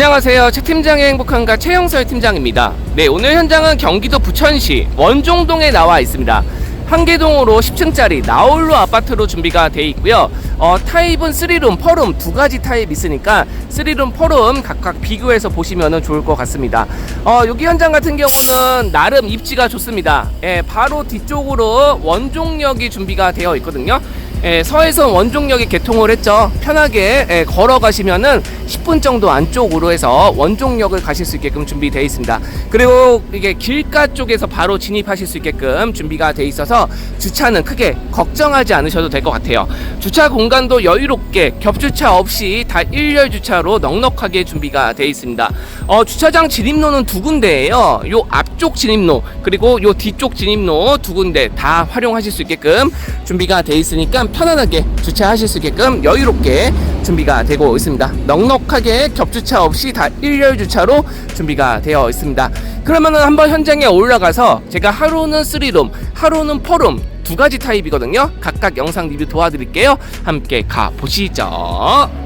안녕하세요. 최 팀장의 행복한가 최영설 팀장입니다. 네, 오늘 현장은 경기도 부천시 원종동에 나와 있습니다. 한계동으로 10층짜리 나홀로 아파트로 준비가 돼 있고요. 어, 타입은 3룸, 퍼룸 두 가지 타입 있으니까 3룸, 퍼룸 각각 비교해서 보시면 좋을 것 같습니다. 어, 여기 현장 같은 경우는 나름 입지가 좋습니다. 예, 바로 뒤쪽으로 원종역이 준비가 되어 있거든요. 예, 서해선 원종역에 개통을 했죠. 편하게 예, 걸어가시면은 10분 정도 안쪽으로 해서 원종역을 가실 수 있게끔 준비되어 있습니다. 그리고 이게 길가 쪽에서 바로 진입하실 수 있게끔 준비가 돼 있어서 주차는 크게 걱정하지 않으셔도 될 것 같아요. 주차 공간도 여유롭게 겹주차 없이 다 일렬 주차로 넉넉하게 준비가 되어 있습니다. 어, 주차장 진입로는 두 군데예요. 요 앞쪽 진입로 그리고 요 뒤쪽 진입로 두 군데 다 활용하실 수 있게끔 준비가 되어 있으니까 편안하게 주차하실 수 있게끔 여유롭게 준비가 되고 있습니다. 넉넉하게 겹주차 없이 다 일렬 주차로 준비가 되어 있습니다. 그러면은 한번 현장에 올라가서 제가 하루는 3룸, 하루는 4룸 두 가지 타입이거든요. 각각 영상 리뷰 도와드릴게요. 함께 가 보시죠.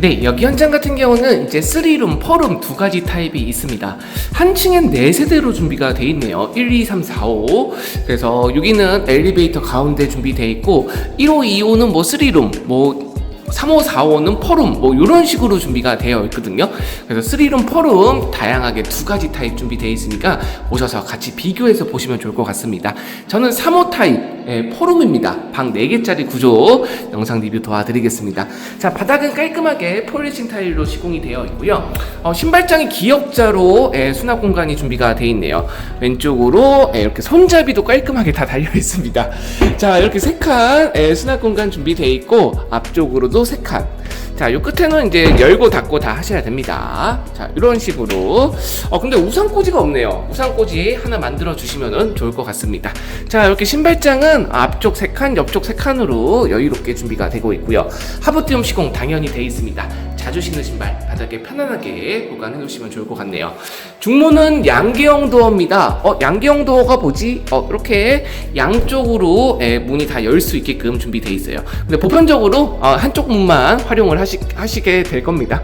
네, 여기 현장 같은 경우는 이제 3룸, 4룸 두 가지 타입이 있습니다. 한 층엔 4세대로 준비가 돼 있네요. 1, 2, 3, 4, 5. 그래서 여기는 엘리베이터 가운데 준비돼 있고 1호, 2호는 뭐 3룸, 뭐 3호, 4호는 퍼룸 뭐 이런 식으로 준비가 되어 있거든요. 그래서 3룸, 퍼룸 다양하게 두 가지 타입 준비되어 있으니까 오셔서 같이 비교해서 보시면 좋을 것 같습니다. 저는 3호 타입 예, 포룸입니다. 방 4개짜리 구조 영상 리뷰 도와드리겠습니다. 자, 바닥은 깔끔하게 폴리싱 타일로 시공이 되어 있고요. 어, 신발장이 기역자로 예, 수납 공간이 준비가 되어 있네요. 왼쪽으로 예, 이렇게 손잡이도 깔끔하게 다 달려 있습니다. 자, 이렇게 세칸 수납 공간 준비되어 있고 앞쪽으로도 세 칸. 자, 요 끝에는 이제 열고 닫고 다 하셔야 됩니다. 자, 이런 식으로. 어, 근데 우산꽂이가 없네요. 우산꽂이 하나 만들어 주시면 좋을 것 같습니다. 자, 이렇게 신발장은 앞쪽 세 칸, 옆쪽 세 칸으로 여유롭게 준비가 되고 있고요. 하부띄움 시공 당연히 돼 있습니다. 자주 신는 신발 바닥에 편안하게 보관해 놓으시면 좋을 것 같네요. 중모는 양계형 도어입니다. 어, 양계형 도어가 뭐지? 어, 이렇게 양쪽으로 예, 문이 다 열 수 있게끔 준비되어 있어요. 근데 보편적으로 어, 한쪽 문만 활용을 하시, 하시게 될 겁니다.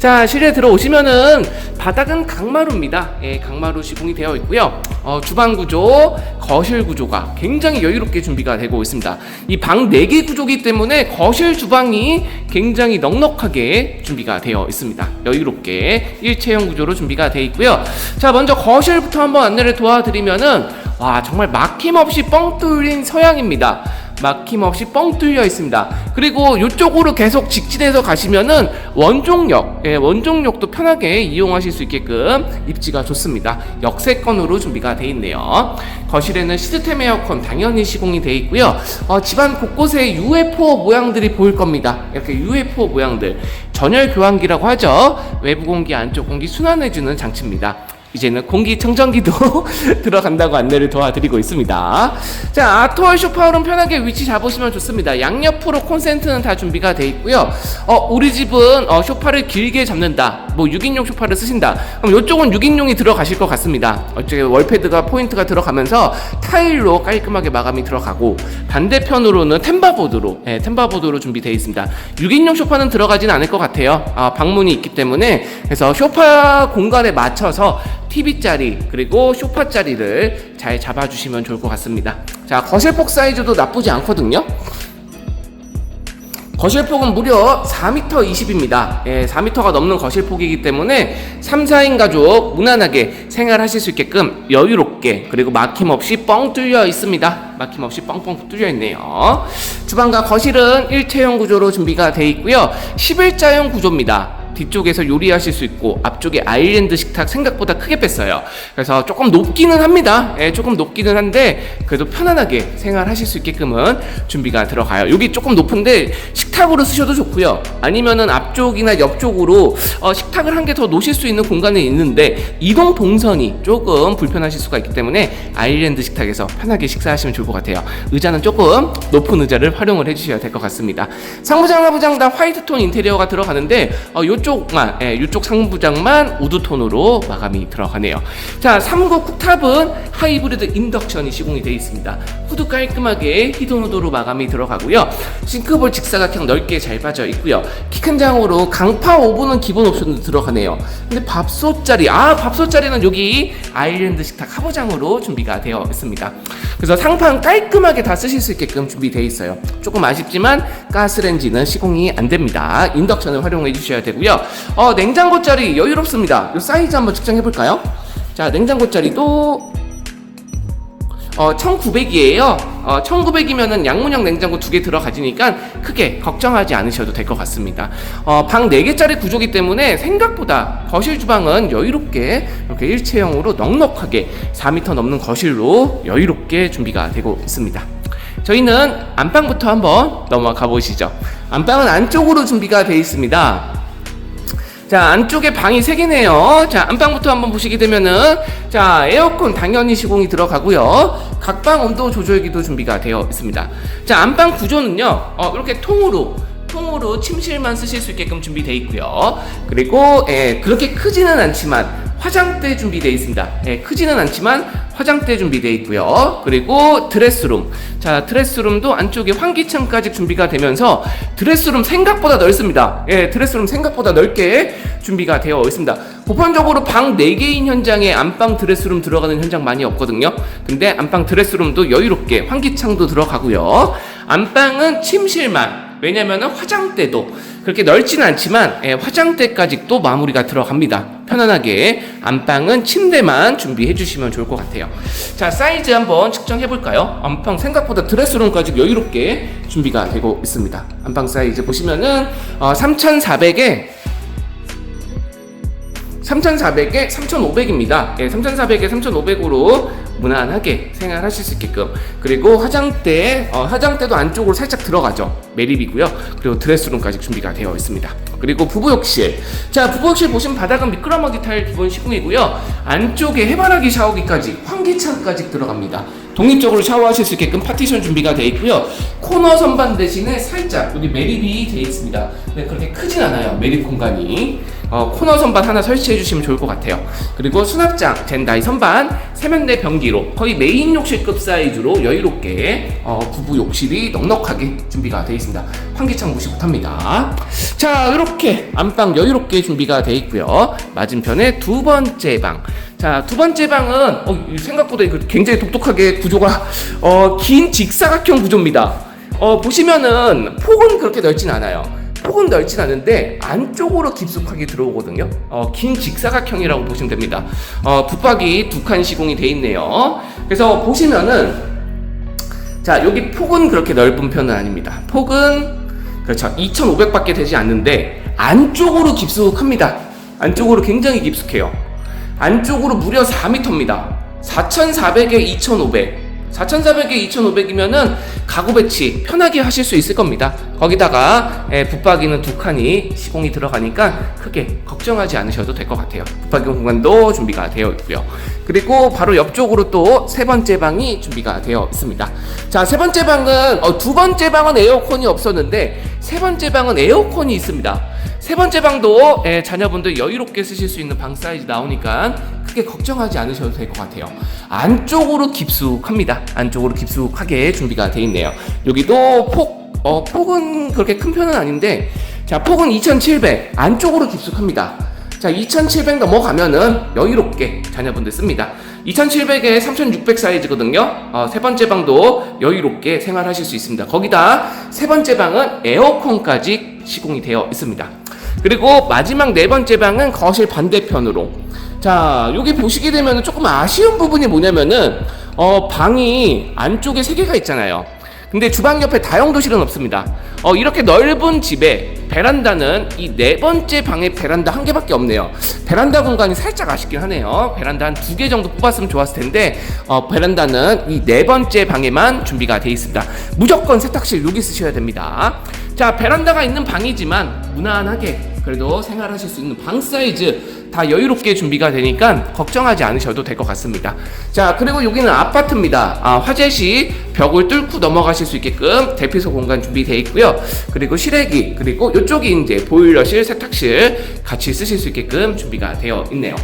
자, 실내 들어오시면은 바닥은 강마루입니다. 예, 강마루 시공이 되어 있고요. 어, 주방 구조, 거실 구조가 굉장히 여유롭게 준비가 되고 있습니다. 이 방 4개 구조기 때문에 거실 주방이 굉장히 넉넉하게 준비가 되어 있습니다. 여유롭게 일체형 구조로 준비가 되어 있고요. 자, 먼저 거실부터 한번 안내를 도와드리면은 와, 정말 막힘없이 뻥 뚫린 서양입니다. 막힘없이 뻥 뚫려 있습니다. 그리고 이쪽으로 계속 직진해서 가시면은 원종역, 예, 원종역도 편하게 이용하실 수 있게끔 입지가 좋습니다. 역세권으로 준비가 돼 있네요. 거실에는 시스템 에어컨 당연히 시공이 돼 있고요. 어, 집안 곳곳에 UFO 모양들이 보일 겁니다. 이렇게 UFO 모양들. 전열 교환기라고 하죠. 외부 공기, 안쪽 공기 순환해주는 장치입니다. 이제는 공기청정기도 들어간다고 안내를 도와드리고 있습니다. 자, 아트월 쇼파룸 편하게 위치 잡으시면 좋습니다. 양옆으로 콘센트는 다 준비가 돼 있고요. 어, 우리 집은 어, 쇼파를 길게 잡는다. 뭐 6인용 쇼파를 쓰신다. 그럼 이쪽은 6인용이 들어가실 것 같습니다. 어째 월패드가 포인트가 들어가면서 타일로 깔끔하게 마감이 들어가고 반대편으로는 템바보드로 예, 템바보드로 준비되어 있습니다. 6인용 쇼파는 들어가진 않을 것 같아요. 아, 방문이 있기 때문에 그래서 쇼파 공간에 맞춰서 TV 자리 그리고 소파 자리를 잘 잡아주시면 좋을 것 같습니다. 자 거실폭 사이즈도 나쁘지 않거든요. 거실폭은 무려 4m 20입니다. 예, 4m가 넘는 거실폭이기 때문에 3, 4인 가족 무난하게 생활하실 수 있게끔 여유롭게 그리고 막힘없이 뻥 뚫려 있습니다. 막힘없이 뻥뻥 뚫려 있네요. 주방과 거실은 일체형 구조로 준비가 되어 있고요. 11자형 구조입니다. 뒤쪽에서 요리하실 수 있고 앞쪽에 아일랜드 식탁 생각보다 크게 뺐어요. 그래서 조금 높기는 합니다. 예, 조금 높기는 한데 그래도 편안하게 생활하실 수 있게끔은 준비가 들어가요. 여기 조금 높은데 식탁으로 쓰셔도 좋고요. 아니면은 앞쪽이나 옆쪽으로 어, 식탁을 한 개 더 놓으실 수 있는 공간이 있는데 이동 동선이 조금 불편하실 수가 있기 때문에 아일랜드 식탁에서 편하게 식사하시면 좋을 것 같아요. 의자는 조금 높은 의자를 활용을 해주셔야 될 것 같습니다. 상부장, 하부장 다 화이트 톤 인테리어가 들어가는데 어, 요쪽 요쪽만, 예, 요쪽 상부장만 우드톤으로 마감이 들어가네요. 자, 3구 쿡탑은 하이브리드 인덕션이 시공이 되어 있습니다. 후드 깔끔하게 히든 후드로 마감이 들어가고요. 싱크볼 직사각형 넓게 잘 빠져 있고요. 키 큰 장으로 강파 오븐은 기본 옵션도 들어가네요. 근데 밥솥 자리, 아, 밥솥 자리는 여기 아일랜드 식탁 하부장으로 준비가 되어 있습니다. 그래서 상판 깔끔하게 다 쓰실 수 있게끔 준비되어 있어요. 조금 아쉽지만 가스레인지는 시공이 안 됩니다. 인덕션을 활용해 주셔야 되 고요. 어, 냉장고 자리 여유롭습니다. 이 사이즈 한번 측정해 볼까요? 자, 냉장고 자리도 어, 1900이에요. 어, 1900이면은 양문형 냉장고 두 개 들어가지니까 크게 걱정하지 않으셔도 될 것 같습니다. 어, 방 4개짜리 구조기 때문에 생각보다 거실 주방은 여유롭게 이렇게 일체형으로 넉넉하게 4m 넘는 거실로 여유롭게 준비가 되고 있습니다. 저희는 안방부터 한번 넘어가 보시죠. 안방은 안쪽으로 준비가 되어 있습니다. 자 안쪽에 방이 3개네요. 자 안방부터 한번 보시게 되면은 자 에어컨 당연히 시공이 들어가고요. 각방 온도 조절기도 준비가 되어 있습니다. 자 안방 구조는요 어, 이렇게 통으로 통으로 침실만 쓰실 수 있게끔 준비되어 있고요. 그리고 예, 그렇게 크지는 않지만 화장대 준비되어 있습니다. 예, 크지는 않지만 화장대 준비되어 있고요. 그리고 드레스룸. 자 드레스룸도 안쪽에 환기창까지 준비가 되면서 드레스룸 생각보다 넓습니다. 예 드레스룸 생각보다 넓게 준비가 되어 있습니다. 보편적으로 방 4개인 현장에 안방 드레스룸 들어가는 현장 많이 없거든요. 근데 안방 드레스룸도 여유롭게 환기창도 들어가고요. 안방은 침실만 왜냐면은 화장대도 그렇게 넓지는 않지만 예, 화장대까지 또 마무리가 들어갑니다. 편안하게 안방은 침대만 준비해 주시면 좋을 것 같아요. 자 사이즈 한번 측정해 볼까요? 안방 생각보다 드레스룸까지 여유롭게 준비가 되고 있습니다. 안방 사이즈 보시면은 어, 3,400에 3,400에 3,500입니다. 예, 3,400에 3,500으로 무난하게 생활하실 수 있게끔 그리고 화장대 어, 화장대도 안쪽으로 살짝 들어가죠. 매립이고요. 그리고 드레스룸까지 준비가 되어 있습니다. 그리고 부부욕실. 자, 부부욕실 보시면 바닥은 미끄러머기 타일 기본 시공이고요. 안쪽에 해바라기 샤워기까지 환기창까지 들어갑니다. 독립적으로 샤워하실 수 있게끔 파티션 준비가 되어 있고요. 코너 선반 대신에 살짝 여기 매립이 되어 있습니다. 네, 그렇게 크진 않아요. 매립 공간이. 어, 코너 선반 하나 설치해 주시면 좋을 것 같아요. 그리고 수납장, 젠다이 선반, 세면대 변기로 거의 메인 욕실급 사이즈로 여유롭게 어, 부부 욕실이 넉넉하게 준비가 되어 있습니다. 환기창 무시 못합니다. 자, 이렇게 안방 여유롭게 준비가 되어 있고요. 맞은편에 두 번째 방. 자, 두 번째 방은 어, 생각보다 굉장히 독특하게 구조가 어, 긴 직사각형 구조입니다. 어, 보시면은 폭은 그렇게 넓진 않아요. 폭은 넓진 않은데 안쪽으로 깊숙하게 들어오거든요. 어, 긴 직사각형이라고 보시면 됩니다. 어, 붙박이 두 칸 시공이 돼 있네요. 그래서 보시면은 자 여기 폭은 그렇게 넓은 편은 아닙니다. 폭은 그렇죠 2,500밖에 되지 않는데 안쪽으로 깊숙합니다. 안쪽으로 굉장히 깊숙해요. 안쪽으로 무려 4m입니다. 4,400에 2,500. 4,400에 2,500이면은 가구 배치 편하게 하실 수 있을 겁니다. 거기다가 예, 붙박이는 두 칸이 시공이 들어가니까 크게 걱정하지 않으셔도 될 것 같아요. 붙박이 공간도 준비가 되어 있고요. 그리고 바로 옆쪽으로 또 세 번째 방이 준비가 되어 있습니다. 자, 세 번째 방은 어, 두 번째 방은 에어컨이 없었는데 세 번째 방은 에어컨이 있습니다. 세 번째 방도 예, 자녀분들 여유롭게 쓰실 수 있는 방 사이즈 나오니까 크게 걱정하지 않으셔도 될 것 같아요. 안쪽으로 깊숙합니다. 안쪽으로 깊숙하게 준비가 되어 있네요. 여기도 폭, 어, 폭은 그렇게 큰 편은 아닌데, 자, 폭은 2,700. 안쪽으로 깊숙합니다. 자, 2,700 넘어가면은 여유롭게 자녀분들 씁니다. 2,700에 3,600 사이즈거든요. 어, 세 번째 방도 여유롭게 생활하실 수 있습니다. 거기다 세 번째 방은 에어컨까지 시공이 되어 있습니다. 그리고 마지막 네 번째 방은 거실 반대편으로. 자, 여기 보시게 되면 조금 아쉬운 부분이 뭐냐면은, 어, 방이 안쪽에 세 개가 있잖아요. 근데 주방 옆에 다용도실은 없습니다. 어, 이렇게 넓은 집에 베란다는 이 네 번째 방에 베란다 한 개밖에 없네요. 베란다 공간이 살짝 아쉽긴 하네요. 베란다 한 두 개 정도 뽑았으면 좋았을 텐데, 어, 베란다는 이 네 번째 방에만 준비가 되어 있습니다. 무조건 세탁실 여기 쓰셔야 됩니다. 자, 베란다가 있는 방이지만 무난하게 그래도 생활하실 수 있는 방 사이즈 다 여유롭게 준비가 되니까 걱정하지 않으셔도 될 것 같습니다. 자, 그리고 여기는 아파트입니다. 아, 화재 시 벽을 뚫고 넘어가실 수 있게끔 대피소 공간 준비되어 있고요. 그리고 실외기, 그리고 이쪽이 이제 보일러실, 세탁실 같이 쓰실 수 있게끔 준비가 되어 있네요.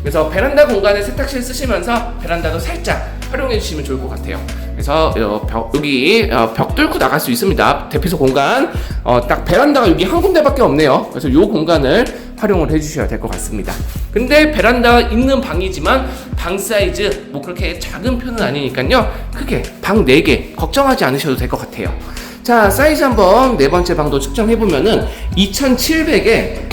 그래서 베란다 공간에 세탁실 쓰시면서 베란다도 살짝 활용해 주시면 좋을 것 같아요. 그래서 어, 벽, 여기 어, 벽 뚫고 나갈 수 있습니다. 대피소 공간 어, 딱 베란다가 여기 한 군데밖에 없네요. 그래서 이 공간을 활용을 해주셔야 될 것 같습니다. 근데 베란다 있는 방이지만 방 사이즈 뭐 그렇게 작은 편은 아니니까요. 크게 방 4개 걱정하지 않으셔도 될 것 같아요. 자 사이즈 한번 네 번째 방도 측정해 보면은 2,700에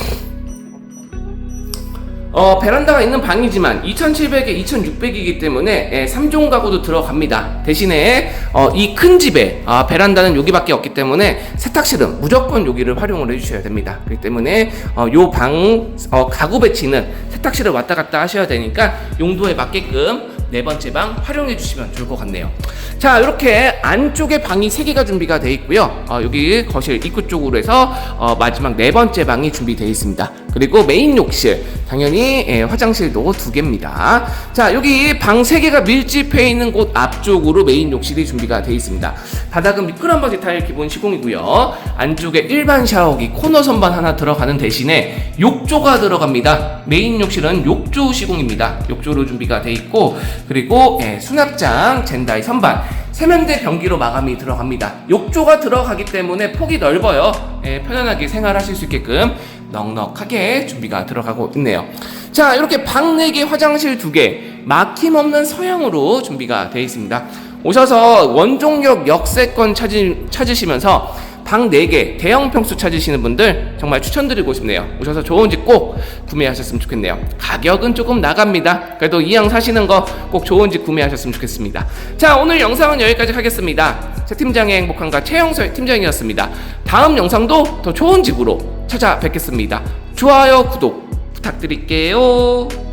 어, 베란다가 있는 방이지만 2700에 2600이기 때문에 예, 3종 가구도 들어갑니다. 대신에 어, 이 큰 집에 아, 베란다는 여기밖에 없기 때문에 세탁실은 무조건 여기를 활용을 해주셔야 됩니다. 그렇기 때문에 어, 요방 어, 가구 배치는 세탁실을 왔다 갔다 하셔야 되니까 용도에 맞게끔 네 번째 방 활용해 주시면 좋을 것 같네요. 자, 이렇게 안쪽에 방이 세 개가 준비가 되어 있고요. 어, 여기 거실 입구 쪽으로 해서 어, 마지막 네 번째 방이 준비되어 있습니다. 그리고 메인 욕실, 당연히 예, 화장실도 두 개입니다. 자, 여기 방 세 개가 밀집해 있는 곳 앞쪽으로 메인 욕실이 준비가 되어 있습니다. 바닥은 미끄럼 바지 타일 기본 시공이고요. 안쪽에 일반 샤워기 코너 선반 하나 들어가는 대신에 욕조가 들어갑니다. 메인 욕실은 욕 조 시공입니다. 욕조로 준비가 되어 있고 그리고 예, 수납장, 젠다이 선반 세면대 변기로 마감이 들어갑니다. 욕조가 들어가기 때문에 폭이 넓어요. 예, 편안하게 생활하실 수 있게끔 넉넉하게 준비가 들어가고 있네요. 자, 이렇게 방 4개, 화장실 2개, 막힘없는 서양으로 준비가 되어 있습니다. 오셔서 원종역 역세권 찾으, 찾으시면서 방 4개, 대형 평수 찾으시는 분들 정말 추천드리고 싶네요. 오셔서 좋은 집 꼭 구매하셨으면 좋겠네요. 가격은 조금 나갑니다. 그래도 이왕 사시는 거 꼭 좋은 집 구매하셨으면 좋겠습니다. 자, 오늘 영상은 여기까지 하겠습니다. 새 팀장의 행복한가 최영설 팀장이었습니다. 다음 영상도 더 좋은 집으로 찾아뵙겠습니다. 좋아요, 구독 부탁드릴게요.